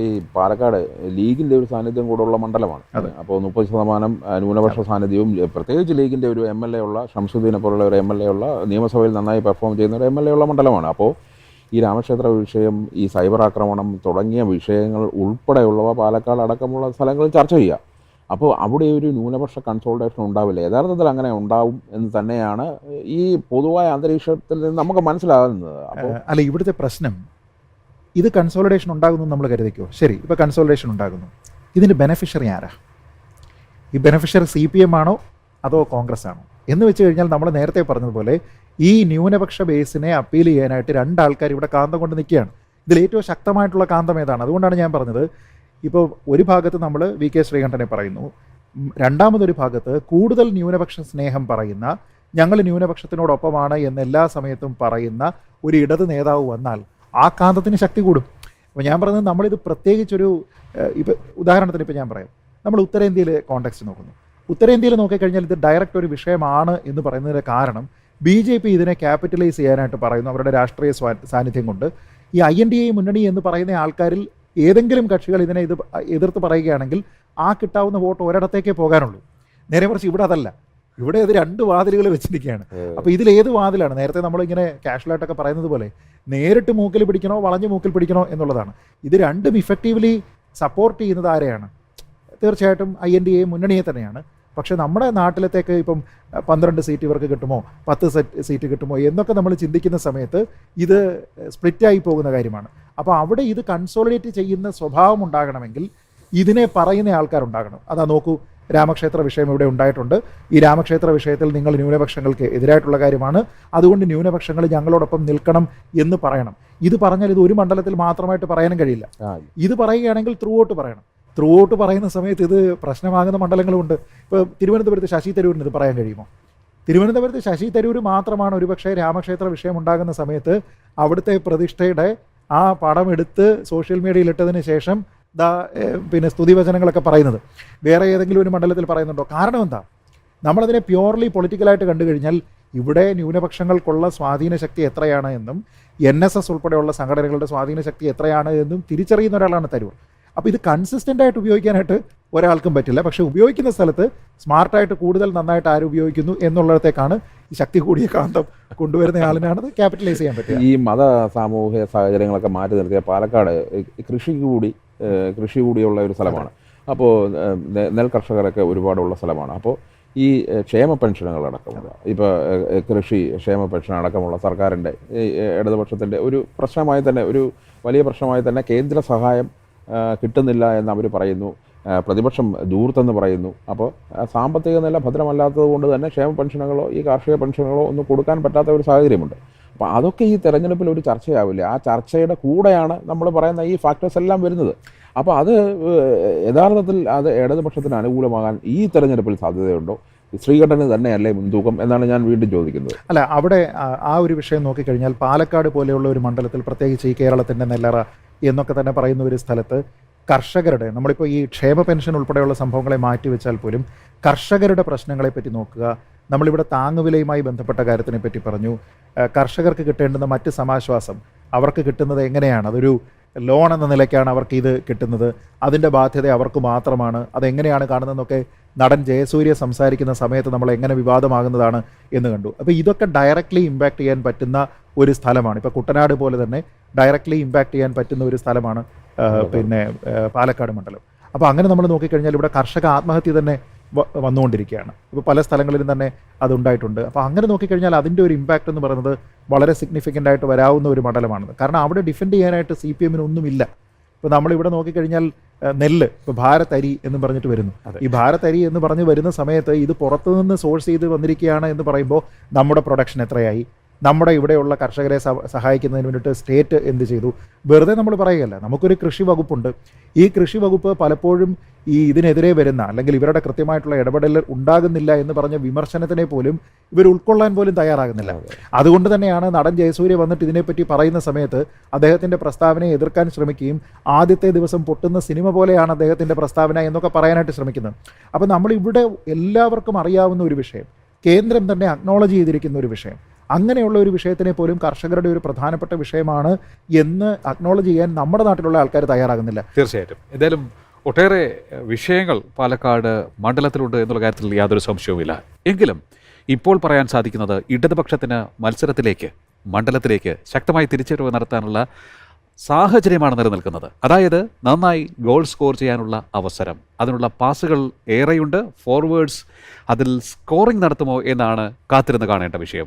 ഈ പാലക്കാട് ലീഗിന്റെ ഒരു സാന്നിധ്യം കൂടുള്ള മണ്ഡലമാണ്. അപ്പോൾ മുപ്പത് ശതമാനം ന്യൂനപക്ഷ സാന്നിധ്യവും പ്രത്യേകിച്ച് ലീഗിന്റെ ഒരു എം എൽ എ ഉള്ള ഷംസുദ്ദീനെ പോലുള്ള ഒരു എം എൽ എ ഉള്ള നിയമസഭയിൽ നന്നായി പെർഫോം ചെയ്യുന്ന ഒരു എം എൽ എ ഉള്ള മണ്ഡലമാണ്. അപ്പോൾ ഈ രാമക്ഷേത്ര വിഷയം ഈ സൈബർ ആക്രമണം തുടങ്ങിയ വിഷയങ്ങൾ ഉൾപ്പെടെയുള്ളവ പാലക്കാട് അടക്കമുള്ള സ്ഥലങ്ങളിൽ ചർച്ച ചെയ്യുക. അപ്പോൾ അവിടെ ഒരു ന്യൂനപക്ഷ കൺസോൾട്ടേഷൻ ഉണ്ടാവില്ല. യഥാർത്ഥത്തിൽ അങ്ങനെ ഉണ്ടാവും എന്ന് തന്നെയാണ് ഈ പൊതുവായ അന്തരീക്ഷത്തിൽ നിന്ന് നമുക്ക് മനസ്സിലാകുന്നത്. അപ്പോൾ അല്ല ഇവിടുത്തെ പ്രശ്നം ഇത് കൺസോളിഡേഷൻ ഉണ്ടാകുന്നു നമ്മൾ കരുതിക്കോ? ശരി ഇപ്പോൾ കൺസോളിഡേഷൻ ഉണ്ടാകുന്നു. ഇതിന്റെ ബെനഫിഷ്യറി ആരാ? ഈ ബെനഫിഷ്യറി സി പി എം ആണോ അതോ കോൺഗ്രസ് ആണോ? എന്ന് വെച്ച് കഴിഞ്ഞാൽ നമ്മൾ നേരത്തെ പറഞ്ഞതുപോലെ ഈ ന്യൂനപക്ഷ ബേസിനെ അപ്പീൽ ചെയ്യാനായിട്ട് രണ്ടാൾക്കാർ ഇവിടെ കാന്തം കൊണ്ട് നിൽക്കുകയാണ്. ഇതിൽ ഏറ്റവും ശക്തമായിട്ടുള്ള കാന്തം ഏതാണ്? അതുകൊണ്ടാണ് ഞാൻ പറഞ്ഞത്. ഇപ്പോൾ ഒരു ഭാഗത്ത് നമ്മൾ വി കെ ശ്രീകണ്ഠനെ പറയുന്നു. രണ്ടാമതൊരു ഭാഗത്ത് കൂടുതൽ ന്യൂനപക്ഷ സ്നേഹം പറയുന്ന ഞങ്ങൾ ന്യൂനപക്ഷത്തിനോടൊപ്പമാണ് എന്ന് എല്ലാ സമയത്തും പറയുന്ന ഒരു ഇടത് നേതാവ് വന്നാൽ ആ കാന്തത്തിന് ശക്തി കൂടും. അപ്പോൾ ഞാൻ പറയുന്നത് നമ്മളിത് പ്രത്യേകിച്ചൊരു ഇപ്പോൾ ഉദാഹരണത്തിന് ഇപ്പോൾ ഞാൻ പറയാം. നമ്മൾ ഉത്തരേന്ത്യയിലെ കോണ്ടെക്സ്റ്റ് നോക്കുന്നു. ഉത്തരേന്ത്യയിൽ നോക്കിക്കഴിഞ്ഞാൽ ഇത് ഡയറക്റ്റ് ഒരു വിഷയമാണ് എന്ന് പറയുന്നതിന്റെ കാരണം ബി ജെ പി ഇതിനെ ക്യാപിറ്റലൈസ് ചെയ്യാനായിട്ട് പറയുന്നു. അവരുടെ രാഷ്ട്രീയ സാന്നിധ്യം കൊണ്ട്. ഈ ഐ എൻ ഡി എ മുന്നണി എന്ന് പറയുന്ന ആൾക്കാരിൽ ഏതെങ്കിലും കക്ഷികൾ ഇതിനെ ഇത് എതിർത്ത് പറയുകയാണെങ്കിൽ ആ കിട്ടാവുന്ന വോട്ട് ഒരിടത്തേക്കേ പോകാനുള്ളൂ. നേരെ മറിച്ച് ഇവിടെ അതല്ല. ഇവിടെ അത് രണ്ട് വാതിലുകൾ വെച്ചിരിക്കുകയാണ്. അപ്പോൾ ഇതിൽ ഏത് വാതിലാണ്? നേരത്തെ നമ്മൾ ഇങ്ങനെ കാഷ്വലായിട്ടൊക്കെ പറയുന്നത് പോലെ നേരിട്ട് മൂക്കിൽ പിടിക്കണോ വളഞ്ഞ് മൂക്കിൽ പിടിക്കണോ എന്നുള്ളതാണ്. ഇത് രണ്ടും ഇഫക്റ്റീവ്ലി സപ്പോർട്ട് ചെയ്യുന്നത് ആരെയാണ്? തീർച്ചയായിട്ടും ഐ എൻ ഡി എ മുന്നണിയെ തന്നെയാണ്. പക്ഷേ നമ്മുടെ നാട്ടിലത്തേക്ക് ഇപ്പം പന്ത്രണ്ട് സീറ്റ് ഇവർക്ക് കിട്ടുമോ പത്ത് സെറ്റ് സീറ്റ് കിട്ടുമോ എന്നൊക്കെ നമ്മൾ ചിന്തിക്കുന്ന സമയത്ത് ഇത് സ്പ്ലിറ്റായി പോകുന്ന കാര്യമാണ്. അപ്പോൾ അവിടെ ഇത് കൺസോളിഡേറ്റ് ചെയ്യുന്ന സ്വഭാവം ഉണ്ടാകണമെങ്കിൽ ഇതിനെ പറയുന്ന ആൾക്കാരുണ്ടാകണം. അതാ നോക്കൂ രാമക്ഷേത്ര വിഷയം ഇവിടെ ഉണ്ടായിട്ടുണ്ട്. ഈ രാമക്ഷേത്ര വിഷയത്തിൽ നിങ്ങൾ ന്യൂനപക്ഷങ്ങൾക്ക് എതിരായിട്ടുള്ള കാര്യമാണ്. അതുകൊണ്ട് ന്യൂനപക്ഷങ്ങൾ ഞങ്ങളോടൊപ്പം നിൽക്കണം എന്ന് പറയണം. ഇത് പറഞ്ഞാൽ ഇത് ഒരു മണ്ഡലത്തിൽ മാത്രമായിട്ട് പറയാനും കഴിയില്ല. ഇത് പറയുകയാണെങ്കിൽ ത്രൂ ഔട്ട് പറയണം. ത്രൂ ഔട്ട് പറയുന്ന സമയത്ത് ഇത് പ്രശ്നമാകുന്ന മണ്ഡലങ്ങളുമുണ്ട് ഇപ്പോൾ തിരുവനന്തപുരത്ത് ശശി തരൂരിന് ഇത് പറയാൻ കഴിയുമോ? തിരുവനന്തപുരത്ത് ശശി തരൂർ മാത്രമാണ് ഒരുപക്ഷെ രാമക്ഷേത്ര വിഷയം ഉണ്ടാകുന്ന സമയത്ത് അവിടുത്തെ പ്രതിഷ്ഠയുടെ ആ പടം എടുത്ത് സോഷ്യൽ മീഡിയയിൽ ഇട്ടതിന് ശേഷം ദാ പിന്നെ സ്തുതിവചനങ്ങളൊക്കെ പറയുന്നത്. വേറെ ഏതെങ്കിലും ഒരു മണ്ഡലത്തിൽ പറയുന്നുണ്ടോ? കാരണം എന്താ? നമ്മളതിനെ പ്യുവർലി പൊളിറ്റിക്കലായിട്ട് കണ്ടു കഴിഞ്ഞാൽ ഇവിടെ ന്യൂനപക്ഷങ്ങൾക്കുള്ള സ്വാധീന ശക്തി എത്രയാണ് എന്നും എൻ എസ് എസ് ഉൾപ്പെടെയുള്ള സംഘടനകളുടെ സ്വാധീന ശക്തി എത്രയാണ് എന്നും തിരിച്ചറിയുന്ന ഒരാളാണ് തരൂർ. അപ്പോൾ ഇത് കൺസിസ്റ്റന്റ് ആയിട്ട് ഉപയോഗിക്കാനായിട്ട് ഒരാൾക്കും പറ്റില്ല. പക്ഷേ ഉപയോഗിക്കുന്ന സ്ഥലത്ത് സ്മാർട്ടായിട്ട് കൂടുതൽ നന്നായിട്ട് ആര് ഉപയോഗിക്കുന്നു എന്നുള്ളിടത്തേക്കാണ് ഈ ശക്തി കൂടിയ കാന്തം കൊണ്ടുവരുന്ന ആളിനാണ് ക്യാപിറ്റലൈസ് ചെയ്യാൻ പറ്റുക. ഈ മത സാമൂഹിക സാഹചര്യങ്ങളൊക്കെ മാറ്റി നിർത്തിയ പാലക്കാട് കൃഷിക്ക് കൃഷി കൂടി കൃഷി കൂടിയുള്ള ഒരു സ്ഥലമാണ്. അപ്പോൾ നെൽ കർഷകരൊക്കെ ഒരുപാടുള്ള സ്ഥലമാണ്. അപ്പോൾ ഈ ക്ഷേമ പെൻഷനുകൾ അടക്കമുള്ള ഇപ്പോൾ കൃഷി ക്ഷേമ പെൻഷൻ അടക്കമുള്ള സർക്കാരിന്റെ ഇടതുപക്ഷത്തിന്റെ ഒരു പ്രശ്നമായി തന്നെ ഒരു വലിയ പ്രശ്നമായി തന്നെ കേന്ദ്ര സഹായം കിട്ടുന്നില്ല എന്ന് അവർ പറയുന്നു പ്രതിപക്ഷം ദൂർത്തെന്ന് പറയുന്നു. അപ്പോൾ സാമ്പത്തിക നില ഭദ്രമല്ലാത്തത് കൊണ്ട് തന്നെ ക്ഷേമ പെൻഷനുകളോ ഈ കാർഷിക പെൻഷനുകളോ ഒന്നും കൊടുക്കാൻ പറ്റാത്ത ഒരു സാഹചര്യമുണ്ട്. അപ്പോൾ അതൊക്കെ ഈ തെരഞ്ഞെടുപ്പിൽ ഒരു ചർച്ചയാവില്ല? ആ ചർച്ചയുടെ കൂടെയാണ് നമ്മൾ പറയുന്ന ഈ ഫാക്ടേഴ്സ് എല്ലാം വരുന്നത്. അപ്പോൾ അത് യഥാർത്ഥത്തിൽ അത് ഇടതുപക്ഷത്തിന് അനുകൂലമാകാൻ ഈ തെരഞ്ഞെടുപ്പിൽ സാധ്യതയുണ്ടോ? ശ്രീകണ്ഠന് തന്നെയല്ലേ മുൻതൂക്കം എന്നാണ് ഞാൻ വീണ്ടും ചോദിക്കുന്നത്. അല്ല അവിടെ ആ- ഒരു വിഷയം നോക്കിക്കഴിഞ്ഞാൽ പാലക്കാട് പോലെയുള്ള ഒരു മണ്ഡലത്തിൽ പ്രത്യേകിച്ച് ഈ കേരളത്തിന്റെ നെല്ലറ എന്നൊക്കെ തന്നെ പറയുന്ന ഒരു സ്ഥലത്ത് കർഷകരുടെ നമ്മളിപ്പോൾ ഈ ക്ഷേമ പെൻഷൻ ഉൾപ്പെടെയുള്ള സംഭവങ്ങളെ മാറ്റിവെച്ചാൽ പോലും കർഷകരുടെ പ്രശ്നങ്ങളെ പറ്റി നോക്കുക നമ്മളിവിടെ താങ്ങുവിലയുമായി ബന്ധപ്പെട്ട കാര്യത്തിനെ പറ്റി പറഞ്ഞു കർഷകർക്ക് കിട്ടേണ്ടുന്ന മറ്റ് സമാശ്വാസം അവർക്ക് കിട്ടുന്നത് എങ്ങനെയാണ്? അതൊരു ലോൺ എന്ന നിലയ്ക്കാണ് അവർക്ക് ഇത് കിട്ടുന്നത്. അതിന്റെ ബാധ്യത അവർക്ക് മാത്രമാണ്. അതെങ്ങനെയാണ് കാണുന്നതെന്നൊക്കെ നടൻ ജയസൂര്യ സംസാരിക്കുന്ന സമയത്ത് നമ്മൾ എങ്ങനെ വിവാദമാകുന്നതാണ് എന്ന് കണ്ടു. അപ്പോൾ ഇതൊക്കെ ഡയറക്റ്റ്ലി ഇമ്പാക്റ്റ് ചെയ്യാൻ പറ്റുന്ന ഒരു സ്ഥലമാണ്. ഇപ്പോൾ കുട്ടനാട് പോലെ തന്നെ ഡയറക്റ്റ്ലി ഇമ്പാക്റ്റ് ചെയ്യാൻ പറ്റുന്ന ഒരു സ്ഥലമാണ് പിന്നെ പാലക്കാട് മണ്ഡലം. അപ്പോൾ അങ്ങനെ നമ്മൾ നോക്കിക്കഴിഞ്ഞാൽ ഇവിടെ കർഷക ആത്മഹത്യ തന്നെ വന്നുകൊണ്ടിരിക്കുകയാണ്. ഇപ്പോൾ പല സ്ഥലങ്ങളിലും തന്നെ അതുണ്ടായിട്ടുണ്ട്. അപ്പോൾ അങ്ങനെ നോക്കിക്കഴിഞ്ഞാൽ അതിന്റെ ഒരു ഇമ്പാക്റ്റ് എന്ന് പറയുന്നത് വളരെ സിഗ്നിഫിക്കന്റ് ആയിട്ട് വരാവുന്ന ഒരു മണ്ഡലമാണ്. കാരണം അവിടെ ഡിഫെൻഡ് ചെയ്യാനായിട്ട് സി പി എമ്മിന് ഒന്നുമില്ല. ഇപ്പോൾ നമ്മളിവിടെ നോക്കിക്കഴിഞ്ഞാൽ നെല്ല് ഇപ്പോൾ ഭാരത് അരി എന്ന് പറഞ്ഞിട്ട് വരുന്നു. ഈ ഭാരത് അരി എന്ന് പറഞ്ഞ് വരുന്ന സമയത്ത് ഇത് പുറത്തുനിന്ന് സോഴ്സ് ചെയ്ത് വന്നിരിക്കുകയാണ് എന്ന് പറയുമ്പോൾ നമ്മുടെ പ്രൊഡക്ഷൻ എത്രയായി? നമ്മുടെ ഇവിടെയുള്ള കർഷകരെ സഹ- സഹായിക്കുന്നതിന് വേണ്ടിയിട്ട് സ്റ്റേറ്റ് എന്ത് ചെയ്തു? വെറുതെ നമ്മൾ പറയുകയല്ല. നമുക്കൊരു കൃഷി വകുപ്പുണ്ട്. ഈ കൃഷി വകുപ്പ് പലപ്പോഴും ഈ ഇതിനെതിരെ വരുന്ന അല്ലെങ്കിൽ ഇവരുടെ കൃത്യമായിട്ടുള്ള ഇടപെടൽ ഉണ്ടാകുന്നില്ല എന്ന് പറഞ്ഞ വിമർശനത്തിനെ പോലും ഇവർ ഉൾക്കൊള്ളാൻ പോലും തയ്യാറാകുന്നില്ല. അതുകൊണ്ട് തന്നെയാണ് നടൻ ജയസൂര്യ വന്നിട്ട് ഇതിനെപ്പറ്റി പറയുന്ന സമയത്ത് അദ്ദേഹത്തിന്റെ പ്രസ്താവനയെ എതിർക്കാൻ ശ്രമിക്കുകയും ആദ്യത്തെ ദിവസം പൊട്ടുന്ന സിനിമ പോലെയാണ് അദ്ദേഹത്തിന്റെ പ്രസ്താവന എന്നൊക്കെ പറയാനായിട്ട് ശ്രമിക്കുന്നത്. അപ്പോൾ നമ്മളിവിടെ എല്ലാവർക്കും അറിയാവുന്ന ഒരു വിഷയം കേന്ദ്രം തന്നെ അക്നോളജ് ചെയ്തിരിക്കുന്ന ഒരു വിഷയം. അങ്ങനെയുള്ള ഒരു വിഷയത്തിനെ പോലും കർഷകരുടെ ഒരു പ്രധാനപ്പെട്ട വിഷയമാണ് എന്ന് അക്നോളജ് ചെയ്യാൻ നമ്മുടെ നാട്ടിലുള്ള ആൾക്കാർ തയ്യാറാകുന്നില്ല. തീർച്ചയായിട്ടും. എന്തായാലും ഒട്ടേറെ വിഷയങ്ങൾ പാലക്കാട് മണ്ഡലത്തിലുണ്ട് എന്നുള്ള കാര്യത്തിൽ യാതൊരു സംശയവുമില്ല. എങ്കിലും ഇപ്പോൾ പറയാൻ സാധിക്കുന്നത് ഇടതുപക്ഷത്തിന് മത്സരത്തിലേക്ക് മണ്ഡലത്തിലേക്ക് ശക്തമായി തിരിച്ചുവരവ് നടത്താനുള്ള സാഹചര്യമാണ് നിലനിൽക്കുന്നത്. അതായത് നന്നായി ഗോൾ സ്കോർ ചെയ്യാനുള്ള അവസരം. അതിനുള്ള പാസുകൾ ഏറെയുണ്ട്. ഫോർവേഡ്സ് അതിൽ സ്കോറിംഗ് നടത്തുമോ എന്നാണ് കാത്തിരുന്ന് കാണേണ്ട വിഷയം.